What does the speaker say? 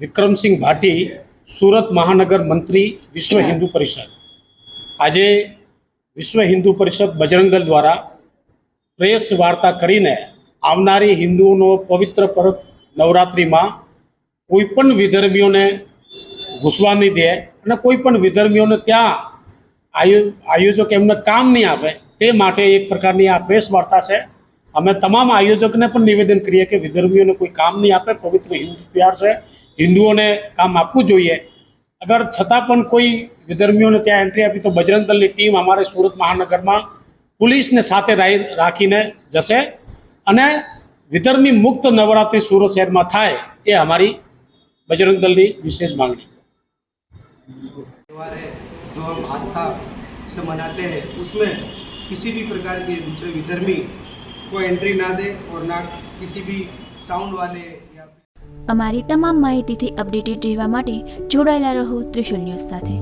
વિક્રમસિંહ ભાટી, સુરત મહાનગર મંત્રી, વિશ્વ હિન્દુ પરિષદ. આજે વિશ્વ હિન્દુ પરિષદ બજરંગ દ્વારા પ્રેસ વાર્તા કરીને આવનારી હિન્દુઓનો પવિત્ર પર્વ નવરાત્રિમાં કોઈ પણ વિધર્મીઓને ઘૂસવા નહીં દે અને કોઈ પણ વિધર્મીઓને ત્યાં આયો, આયોજક એમને કામ નહીં આપે તે માટે એક પ્રકારની આ પ્રેસ વાર્તા છે. અમે તમામ આયોજકને પણ નિવેદન કરીએ કે વિધર્મીઓને કોઈ કામ નહીં આપે પવિત્ર હિન્દુ તહેવાર છે હિન્દુઓને કામ આપવું જોઈએ અગર છતાં પણ કોઈ વિધર્મીઓને ત્યાં એન્ટ્રી આપી તો બજરંગ દળની ટીમ અમારે સુરત મહાનગરમાં પોલીસને સાથે રાઈ- રાખીને જશે અને વિધર્મી મુક્ત નવરાત્રિ સુરત શહેરમાં થાય એ અમારી બજરંગ દળની વિશેષ માંગણી છે त्यौहार है जो हम आस्था से मनाते हैं उसमें किसी भी प्रकार के दूसरे विधर्मी को एंट्री ना दे और ना किसी भी साउंड वाले या फिर અમારી તમામ માહિતીથી અપડેટેડ રહેવા માટે જોડાયેલા રહો ત્રિશુલ ન્યૂઝ સાથે